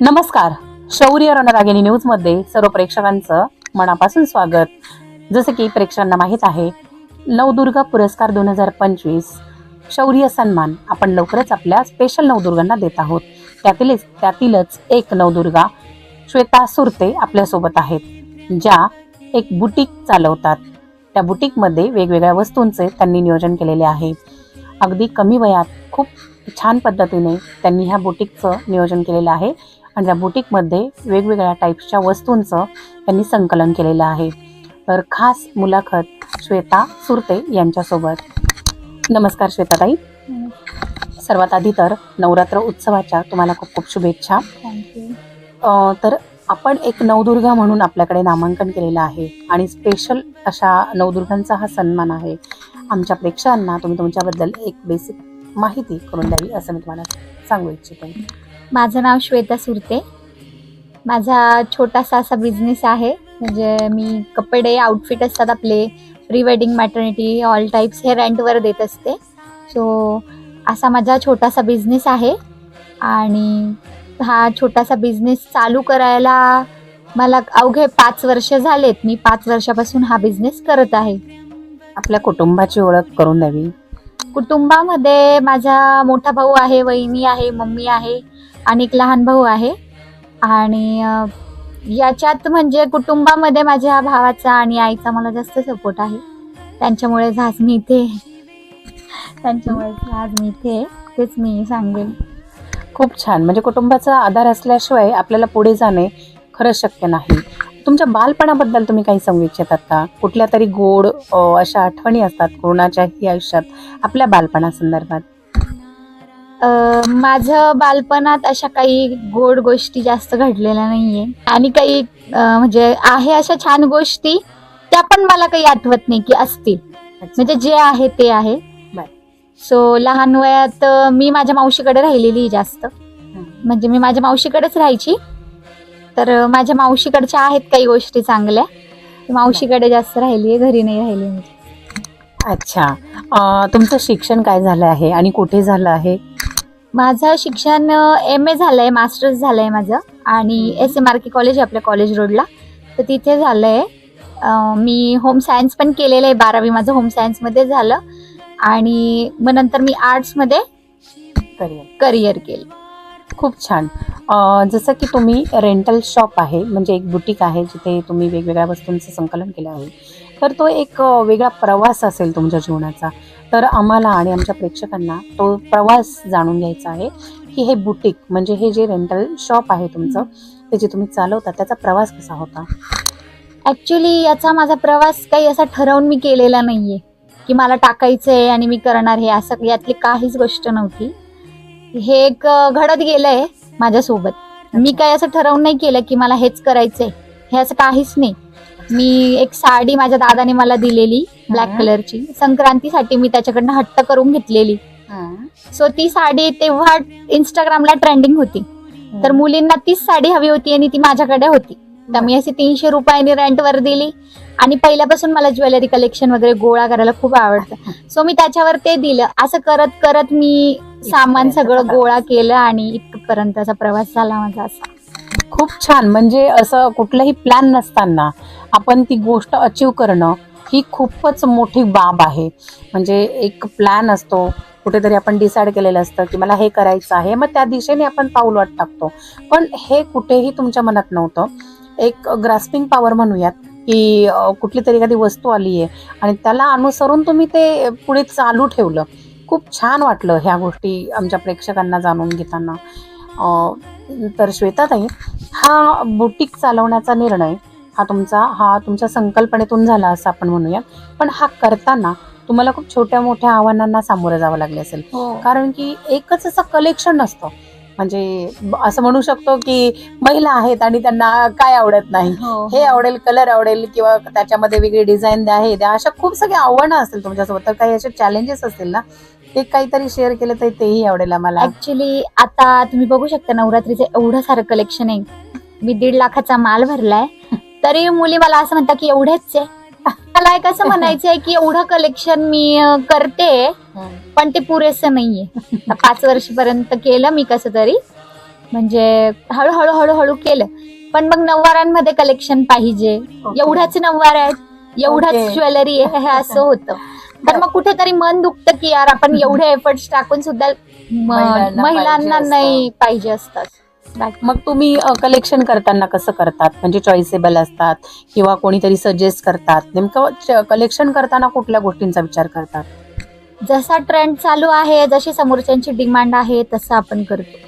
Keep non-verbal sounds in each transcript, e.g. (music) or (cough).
नमस्कार. शौर्य रणरागिणी न्यूजमध्ये सर्व प्रेक्षकांचं मनापासून स्वागत. जसं की प्रेक्षकांना माहीत आहे नवदुर्गा पुरस्कार दोन हजार पंचवीस शौर्य सन्मान आपण लवकरच आपल्या स्पेशल नवदुर्गांना देत आहोत. त्यातीलच त्यातीलच एक नवदुर्गा श्वेता सुरते आपल्यासोबत आहेत ज्या एक बुटीक चालवतात. त्या बुटीकमध्ये वेगवेगळ्या वस्तूंचे त्यांनी नियोजन केलेले आहे. अगदी कमी वयात खूप छान पद्धतीने त्यांनी ह्या बुटीकचं नियोजन केलेलं आहे. आणि त्या बुटीकमध्ये वेगवेगळ्या टाईप्सच्या वस्तूंचं त्यांनी संकलन केलेलं आहे. तर खास मुलाखत श्वेता सुरते यांच्यासोबत. नमस्कार श्वेताताई. सर्वात आधी तर नवरात्र उत्सवाच्या तुम्हाला खूप खूप शुभेच्छा. तर आपण एक नवदुर्गा म्हणून आपल्याकडे नामांकन केलेलं आहे आणि स्पेशल अशा नवदुर्गांचा हा सन्मान आहे. आमच्या प्रेक्षकांना तुम्ही तुमच्याबद्दल एक बेसिक माहिती करून द्यावी असं मी तुम्हाला सांगू इच्छिते. माझं नाव श्वेता सुरते. माझा छोटासा असा बिझनेस आहे. म्हणजे मी कपडे आउटफिट असतात आपले pre wedding maternity all types हे रेंटवर देत असते. सो असा माझा छोटासा बिझनेस आहे. आणि हा छोटासा बिझनेस चालू करायला मला अवघे पाच वर्ष झालेत. मी पाच वर्षापासून हा बिझनेस करत आहे. आपल्या कुटुंबाची ओळख करून द्यावी. कुटुंबामध्ये माझा मोठा भाऊ आहे वहिनी आहे मम्मी आहे. आणि एक लहान भाऊ आहे. आणि याच्यात म्हणजे कुटुंबामध्ये माझ्या भावाचा आणि आईचा मला जास्त सपोर्ट आहे. त्यांच्यामुळे आज मी इथे त्यांच्यामुळेच त्यांच्यामुळे आज मी इथे आहे. तेच मी सांगेन. खूप छान. म्हणजे कुटुंबाचा आधार असल्याशिवाय आपल्याला पुढे जाणे खरंच शक्य नाही. तुमच्या बालपणाबद्दल तुम्ही काही सांगू इच्छितात का? कुठल्या तरी गोड अशा आठवणी असतात कोणाच्याही आयुष्यात आपल्या बालपणासंदर्भात? अ, माझं बालपणात अशा काही गोड गोष्टी जास्त घडलेल्या नाहीये. आणि काही अ, म्हणजे आहे अशा छान गोष्टी त्या पण मला काही आठवत नाही की असतील. म्हणजे जे आहे ते आहे. बर. सो लहान वयात अ, मी माझ्या मावशीकडे राहिलेली जास्त. म्हणजे मी माझ्या मावशीकडेच राहायची. तर अ, माझ्या मावशीकडच्या आहेत काही गोष्टी चांगल्या. मावशीकडे जास्त राहिली आहे घरी नाही राहिली मी अच्छा. अ, तुमचं शिक्षण काय झालं आहे? आणि कुठे झालं आहे? माझं शिक्षण एम ए झालं आहे मास्टर्स झालं आहे माझं. आणि S M R K college आहे आपल्या कॉलेज रोडला तर तिथे झालं आहे मी होम सायन्स पण केलेलं आहे बारावी. माझं होम सायन्समध्ये झालं. आणि मग नंतर मी आर्ट्समध्ये करिअर करिअर केलं. खूप छान. जसं की तुम्ही रेंटल शॉप आहे म्हणजे एक बुटीक आहे जिथे तुम्ही वेगवेगळ्या वस्तूंचं संकलन केलं आहे. तर तो एक वेगळा प्रवास असेल तुमच्या जीवनाचा. तर आम्हाला आणि आमच्या प्रेक्षकांना तो प्रवास जाणून घ्यायचा आहे की हे बुटीक म्हणजे हे जे रेंटल शॉप आहे तुमचं ते जे तुम्ही चालवता त्याचा प्रवास कसा होता? ॲक्च्युली याचा माझा प्रवास काही असा ठरवून मी केलेला नाही आहे की मला टाकायचं आहे आणि मी करणार हे असं यातली काहीच गोष्ट नव्हती. हे एक घडत गेलं आहे माझ्यासोबत. मी काही असं ठरवून नाही केलं की मला हेच करायचं आहे हे असं काहीच नाही. मी एक साडी माझ्या दादाने मला दिलेली ब्लॅक. कलरची संक्रांतीसाठी मी त्याच्याकडनं हट्ट करून घेतलेली. सो ती साडी तेव्हा इंस्टाग्रामला ट्रेंडिंग होती. तर मुलींना तीच साडी हवी होती आणि ती माझ्याकडे होती. तर मी अशी तीनशे रुपयांनी रेंटवर दिली. आणि पहिल्यापासून मला ज्वेलरी कलेक्शन वगैरे गोळा करायला खूप आवडतं. सो मी त्याच्यावर ते दिलं. असं करत करत मी सामान सगळं. गोळा केलं आणि इथपर्यंतचा प्रवास झाला माझा असा. खूप छान. म्हणजे असं कुठलाही प्लॅन नसताना आपण ती गोष्ट अचीव करणं ही खूपच मोठी बाब आहे. म्हणजे एक प्लॅन असतो कुठेतरी आपण डिसाईड केलेलं असतं की मला हे करायचं आहे मग त्या दिशेने आपण पाऊल वाट टाकतो. पण हे कुठेही तुमच्या मनात नव्हतं. एक ग्रास्पिंग पॉवर म्हणूयात की कुठली तरी एखादी वस्तू आली आहे आणि त्याला अनुसरून तुम्ही ते पुढे चालू ठेवलं. खूप छान वाटलं ह्या गोष्टी आमच्या प्रेक्षकांना जाणून घेताना. तर श्वेताताई हा बुटीक चालवण्याचा निर्णय हा तुमचा हा तुमच्या संकल्पनेतून झाला असं आपण म्हणूया. पण हा करताना तुम्हाला खूप छोट्या मोठ्या आव्हानांना सामोरं जावं लागले असेल. कारण की एकच असं कलेक्शन नसतं. म्हणजे असं म्हणू शकतो की महिला आहेत आणि त्यांना काय आवडत नाही. हे आवडेल कलर आवडेल किंवा त्याच्यामध्ये वेगळी डिझाईन द्या हे द्या अशा खूप सगळी आव्हानं असतील तुमच्यासोबत. तर काही असे चॅलेंजेस असतील ना ते काहीतरी शेअर केलं तर तेही आवडेल आम्हाला. ऍक्च्युली आता तुम्ही बघू शकता नवरात्रीचं एवढं सारं कलेक्शन आहे. मी दीड लाखाचा माल भरलाय. तरी मुली मला असं म्हणतात की एवढेच आहे. मला एक असं म्हणायचंय की एवढं कलेक्शन मी अं, करते पण ते पुरेसं नाहीये. आता पाच वर्षपर्यंत केलं मी कसं तरी. म्हणजे हळूहळू हळूहळू केलं. पण मग नऊवारांमध्ये कलेक्शन पाहिजे. एवढ्याच नऊवार आहेत एवढाच Okay. ज्वेलरी आहे हे असं होतं. तर मग कुठेतरी मन दुखतं की यार आपण (laughs) एवढे एफर्ट्स टाकून सुद्धा महिलांना महिलांना पाहिजे नाही पाहिजे असतात. मग तुम्ही कलेक्शन करताना कसं करतात? म्हणजे चॉईसेबल असतात किंवा कोणीतरी सजेस्ट करतात? नेमकं कलेक्शन करताना कुठल्या गोष्टींचा विचार करतात? जसा ट्रेंड चालू आहे जशी समोरच्यांची डिमांड आहे तसं आपण करतो.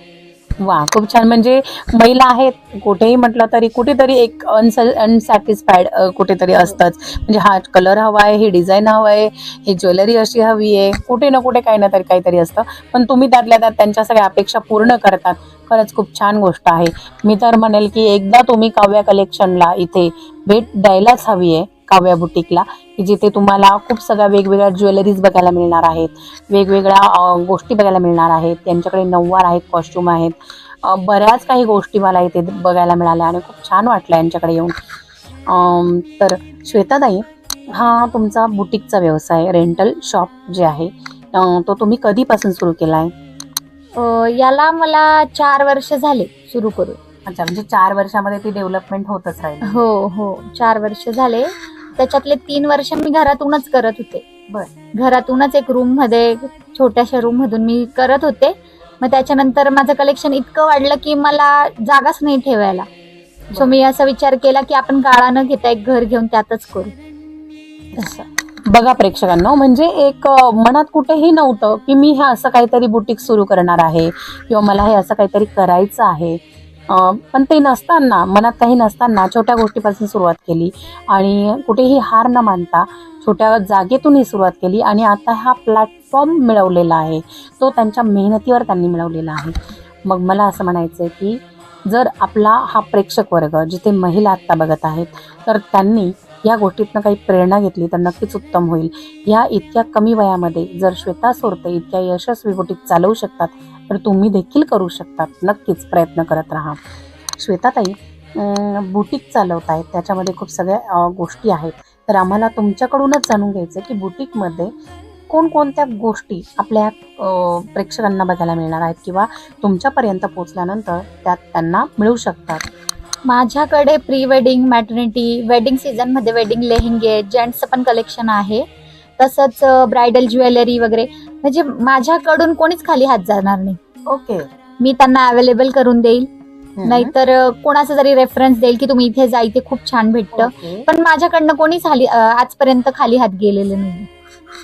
वा खूप छान. म्हणजे महिला आहेत कुठेही म्हटलं तरी कुठेतरी एक अनसॅटिस्फाईड कुठेतरी असतंच म्हणजे हा कलर हवा आहे ही डिझाईन हवं आहे ही ज्वेलरी अशी हवी आहे कुठे ना कुठे काही ना तरी काहीतरी असतं. पण तुम्ही त्यातल्या त्यात त्यांच्या सगळ्या अपेक्षा पूर्ण करतात. खरंच खूप छान गोष्ट आहे. मी तर म्हणेल की एकदा तुम्ही काव्या कलेक्शनला इथे भेट द्यायलाच हवी आहे काव्या बुटीकला की जिथे तुम्हाला खूप सगळ्या वेगवेगळ्या ज्वेलरीज बघायला मिळणार आहेत वेगवेगळ्या गोष्टी बघायला मिळणार आहेत त्यांच्याकडे नऊवार आहेत कॉस्ट्युम आहेत. बऱ्याच काही गोष्टी मला इथे बघायला मिळाल्या आणि खूप छान वाटलं यांच्याकडे येऊन. तर श्वेताताई हा तुमचा बुटीकचा व्यवसाय रेंटल शॉप जे आहे तो तुम्ही कधीपासून सुरू केला आहे याला मला चार वर्ष झाले सुरू करून. अच्छा म्हणजे चार वर्षामध्ये ती डेव्हलपमेंट होतच राहील. हो हो. चार वर्ष झाले. त्याच्यातले तीन वर्ष मी घरातूनच करत होते. घरातूनच एक रूममध्ये छोट्याशा रूम मधून मी करत होते. मग त्याच्यानंतर माझं कलेक्शन इतकं वाढलं की मला जागाच नाही ठेवायला. सो मी असा विचार केला की आपण गाळा न घेता एक घर घेऊन त्यातच करू. असं. बघा प्रेक्षकांनो म्हणजे एक मनात कुठेही नव्हतं की मी हे असं काहीतरी बुटीक सुरू करणार आहे किंवा मला हे असं काहीतरी करायचं आहे. पण ते नसताना मनात काही नसताना छोट्या गोष्टीपासून सुरुवात केली. आणि कुठेही हार न मानता छोट्या जागेतून ही सुरुवात केली. आणि आता हा प्लॅटफॉर्म मिळवलेला आहे. तो त्यांच्या मेहनतीवर त्यांनी मिळवलेला आहे. मग मला असं म्हणायचं आहे की जर आपला हा प्रेक्षक वर्ग जिथे महिला आत्ता बघत आहेत तर त्यांनी या गोष्टीतनं काही प्रेरणा घेतली तर नक्कीच उत्तम होईल. या इतक्या कमी वयामध्ये जर श्वेता सोडते इतक्या यशस्वी गोटीत चालवू शकतात तर तुम्ही देखील करू शकतात. नक्कीच प्रयत्न करत राहा. श्वेताताई बुटीक चालवत आहेत त्याच्यामध्ये खूप सगळ्या गोष्टी आहेत. तर आम्हाला तुमच्याकडूनच जाणून घ्यायचं आहे की बुटीकमध्ये कोणकोणत्या गोष्टी आपल्या प्रेक्षकांना बघायला मिळणार आहेत किंवा तुमच्यापर्यंत पोचल्यानंतर त्यात त्यांना मिळू शकतात. माझ्याकडे प्री वेडिंग मॅटर्निटी वेडिंग सीझनमध्ये वेडिंग लेहंगे जेंट्सचं पण कलेक्शन आहे. तसंच ब्रायडल ज्वेलरी वगैरे. म्हणजे माझ्याकडून कोणीच खाली हात जाणार नाही. ओके. मी त्यांना अवेलेबल करून देईल. नाहीतर कोणाचा जरी रेफरन्स देईल की तुम्ही इथे जा इथे खूप छान भेटतं. पण माझ्याकडनं कोणीच अ, आजपर्यंत खाली हात गेलेलं नाही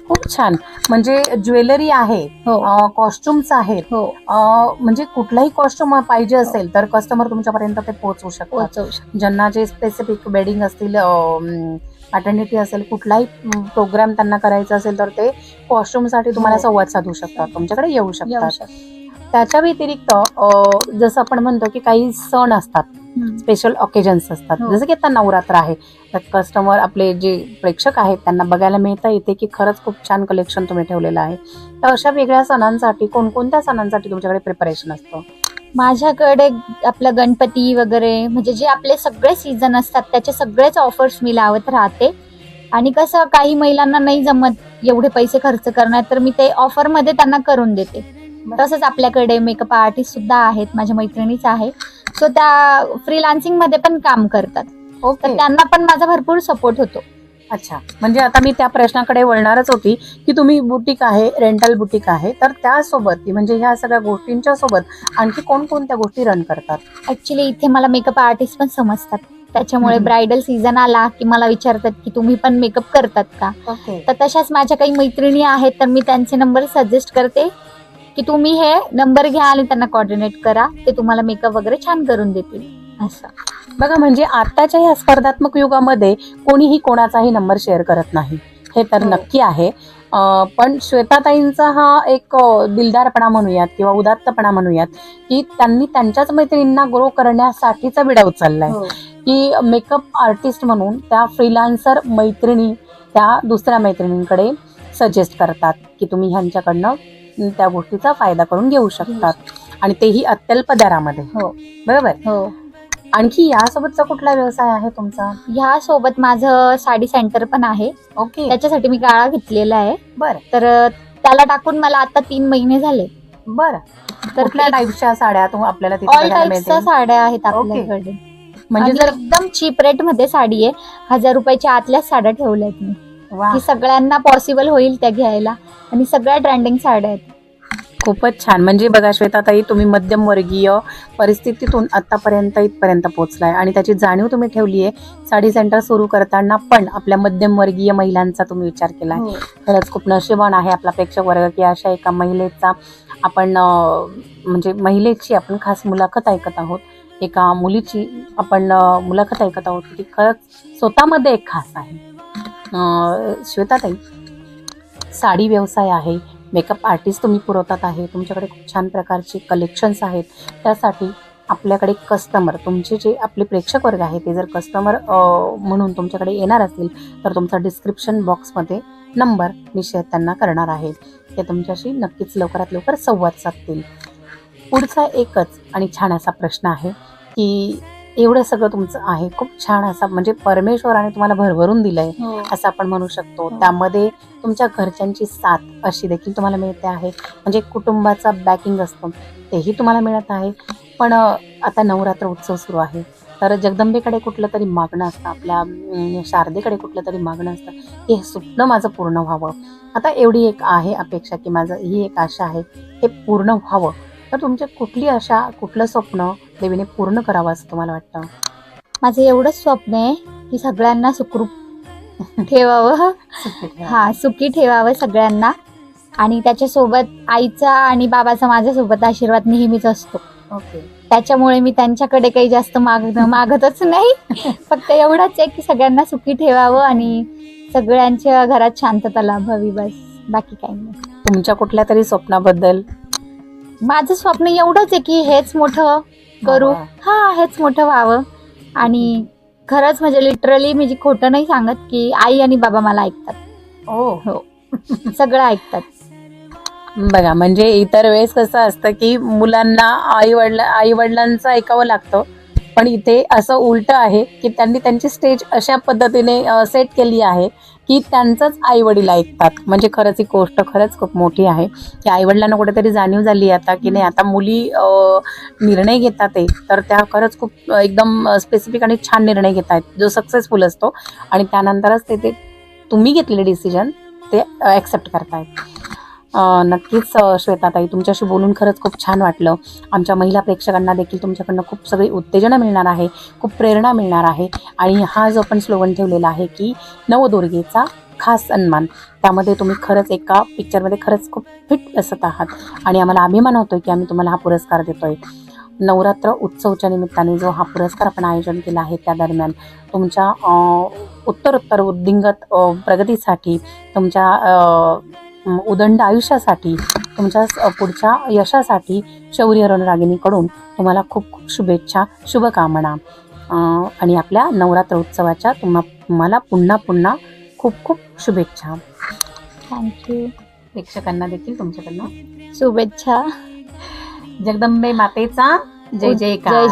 खूप छान म्हणजे ज्वेलरी आहे हो कॉस्ट्युम्स आहेत हो म्हणजे कुठलाही कॉस्ट्युम पाहिजे असेल तर कस्टमर तुमच्यापर्यंत ते पोहोचवू शकतात. ज्यांना जे स्पेसिफिक वेडिंग असतील मॅटर्निटी असेल कुठलाही प्रोग्राम त्यांना करायचा असेल तर ते कॉस्ट्युमसाठी तुम्हाला हो. संवाद साधू शकतात तुमच्याकडे येऊ शकतात शकतो. त्याच्या व्यतिरिक्त जसं आपण म्हणतो की काही सण असतात. स्पेशल ऑकेजन्स असतात. हो. जसं की आता नवरात्र आहे. तर कस्टमर आपले जे प्रेक्षक आहेत त्यांना बघायला मिळतं. येते की खरंच खूप छान कलेक्शन तुम्ही ठेवलेलं आहे. तर अशा वेगळ्या सणांसाठी कोणकोणत्या सणांसाठी तुमच्याकडे प्रिपरेशन असतं? माझ्याकडे आपलं गणपती वगैरे म्हणजे जे आपले सगळे सीझन असतात त्याचे सगळेच ऑफर्स मी लावत राहते. आणि कसं काही महिलांना नाही जमत एवढे पैसे खर्च करणार तर मी ते ऑफरमध्ये त्यांना करून देते. तसंच आपल्याकडे मेकअप आर्टिस्ट सुद्धा आहेत माझ्या मैत्रिणीच आहे. सो त्या फ्रीलान्सिंगमध्ये पण काम करतात. तर ओके त्यांना पण माझा भरपूर सपोर्ट होतो. अच्छा. म्हणजे आता मी त्या प्रश्नाकडे वळणारच होती की तुम्ही बुटीक आहे रेंटल बुटीक आहे तर त्यासोबत की म्हणजे ह्या सगळ्या गोष्टींच्या सोबत आणखी कोणकोणत्या गोष्टी रन करतात? ऍक्च्युली इथे मला मेकअप आर्टिस्ट पण समजतात. त्याच्यामुळे हम्म. ब्रायडल सीझन आला की मला विचारतात की तुम्ही पण मेकअप करतात का? ओके तर तशाच माझ्या काही मैत्रिणी आहेत तर मी त्यांचे नंबर सजेस्ट करते. की तुम्ही हे नंबर घ्या आणि त्यांना कॉर्डिनेट करा. ते तुम्हाला मेकअप वगैरे छान करून देतील. असं. बघा म्हणजे आताच्या या स्पर्धात्मक युगामध्ये कोणीही कोणाचाही नंबर शेअर करत नाही. हे तर हो. नक्की आहे. पण श्वेताताईंचा हा एक दिलदारपणा म्हणूयात किंवा उदात्तपणा म्हणूयात की त्यांनी त्यांच्याच मैत्रिणींना ग्रो करण्यासाठीचा विडा उचललाय. हो. की मेकअप आर्टिस्ट म्हणून त्या फ्रीलान्सर मैत्रिणी त्या दुसऱ्या मैत्रिणींकडे सजेस्ट करतात की तुम्ही ह्यांच्याकडनं त्या गोष्टीचा फायदा करून घेऊ शकतात. आणि तेही अत्यल्प दरामध्ये. हो. बरोबर? हो. आणखी यासोबतचा कुठला व्यवसाय आहे तुमचा? ह्या सोबत माझं साडी सेंटर पण आहे. ओके. त्याच्यासाठी मी गाळा घेतलेला आहे. बर. तर त्याला टाकून मला आता तीन महिने झाले. बरं. तर कुठल्या ते- टाईपच्या साड्या तू आपल्याला तिथे ऑल बघायला मिळतील? साड्या आहेत. आपल्याकडे. म्हणजे आणि जर एकदम चीप रेटमध्ये साडी आहे. हजार रुपयाच्या आतल्याच साड्या ठेवल्यात मी. वा की सगळ्यांना पॉसिबल होईल त्या घ्यायला. आणि सगळ्या ट्रेंडिंग साड्या आहेत. खूपच छान. म्हणजे बघा श्वेताताई तुम्ही मध्यमवर्गीय परिस्थितीतून आतापर्यंत इथपर्यंत पोहोचलाय. आणि त्याची जाणीव तुम्ही ठेवली आहे. साडी सेंटर सुरू करताना पण आपल्या मध्यमवर्गीय महिलांचा तुम्ही विचार केला हो. खरंच खूप नशिबान आहे आपला प्रेक्षक वर्ग की अशा एका महिलेचा आपण म्हणजे महिलेची आपण खास मुलाखत ऐकत आहोत. एका मुलीची आपण मुलाखत ऐकत आहोत ती खरंच स्वतःमध्ये एक खास आहे. श्वेताताई साडी व्यवसाय आहे मेकअप आर्टिस्ट तुम्ही पुरवतात आहे तुमच्याकडे खूप छान प्रकारचे कलेक्शन्स आहेत त्यासाठी आपल्याकडे कस्टमर तुमचे जे आपले प्रेक्षक वर्ग आहे ते जर कस्टमर म्हणून तुमच्याकडे येणार असतील तर तुमचा डिस्क्रिप्शन बॉक्समध्ये नंबर निश्चित त्यांना करणार आहे ते तुमच्याशी नक्कीच लवकरात लवकर संवाद साधतील. पुढचा एकच आणि छान असा प्रश्न आहे की एवढं सगळं तुमचं आहे. खूप छान असा म्हणजे परमेश्वराने तुम्हाला भरभरून दिलंय असं आपण म्हणू शकतो. हो. त्यामध्ये तुमच्या घरच्यांची साथ अशी देखील तुम्हाला मिळते आहे. म्हणजे कुटुंबाचा बॅकिंग असतं. तेही तुम्हाला मिळत आहे. पण आता नवरात्र उत्सव सुरू आहे. तर जगदंबेकडे कुठलं तरी मागणं असतं. आपल्या शारदेकडे कुठलं तरी मागणं असतं की हे स्वप्न माझं पूर्ण व्हावं. आता एवढी एक आहे अपेक्षा की माझं ही एक आशा आहे. हे पूर्ण व्हावं. तर तुमच्या कुठली आशा कुठलं स्वप्न देवीने पूर्ण करावं असं तुम्हाला वाटतं? माझं एवढंच स्वप्न आहे की सगळ्यांना सुखरूप ठेवावं. हा सुखी ठेवावं सगळ्यांना. आणि त्याच्यासोबत आईचा आणि बाबाचा माझ्यासोबत आशीर्वाद नेहमीच असतो. ओके. त्याच्यामुळे मी त्यांच्याकडे काही जास्त माग मागतच नाही. फक्त एवढंच आहे की सगळ्यांना सुखी ठेवावं आणि सगळ्यांच्या घरात शांतता लाभावी बस. बाकी काही नाही. तुमच्या कुठल्या तरी स्वप्नाबद्दल माझं स्वप्न एवढंच आहे की हेच मोठं करू. वा. हा हेच मोठं व्हावं. आणि खरंच म्हणजे लिटरली मी जी खोटं नाही सांगत की आई आणि बाबा मला ऐकतात. ओ सगळं ऐकतात. बघा म्हणजे इतर वेळेस कसं असतं की मुलांना आई वडिला आई वडिलांचं ऐकावं लागतं. पण इथे असं उलट आहे की त्यांनी त्यांची स्टेज अशा पद्धतीने सेट केली आहे की त्यांचंच आई वडील ऐकतात. म्हणजे खरंच ही गोष्ट खरंच खूप मोठी आहे. की आई वडिलांना कुठेतरी जाणीव झाली आता की नाही आता मुली निर्णय घेतात आहे तर त्या खरंच खूप एकदम स्पेसिफिक आणि छान निर्णय घेत आहेत. जो सक्सेसफुल असतो. आणि त्यानंतरच ते ते तुम्ही घेतलेले डिसिजन ते ॲक्सेप्ट करतायत. नक्कीच श्वेताताई तुमच्याशी बोलून खरंच खूप छान वाटलं. आमच्या महिला प्रेक्षकांना देखील तुमच्याकडनं खूप सगळी उत्तेजना मिळणार आहे खूप प्रेरणा मिळणार आहे. आणि हा जो आपण स्लोगन ठेवलेला आहे की नवदुर्गेचा खास सन्मान त्यामध्ये तुम्ही खरंच एका पिक्चरमध्ये खरंच खूप फिट बसत आहात. आणि आम्हाला अभिमान होतोय की आम्ही तुम्हाला हा पुरस्कार देतोय. नवरात्र उत्सवच्या निमित्ताने जो हा पुरस्कार आपण आयोजन केला आहे त्या दरम्यान तुमच्या उत्तरोत्तर उद्दिंगत प्रगतीसाठी तुमच्या उदंड आयुष्यासाठी तुमच्या पुढच्या यशासाठी शौर्य रणरागिणीकडून तुम्हाला खूप खूप शुभेच्छा शुभकामना. आणि आपल्या नवरात्र उत्सवाच्या तुम्हा तुम्हाला पुन्हा पुन्हा खूप खूप शुभेच्छा. थँक्यू प्रेक्षकांना देखील तुमच्याकडनं शुभेच्छा. जगदंबे मातेचा जय जय जयकार.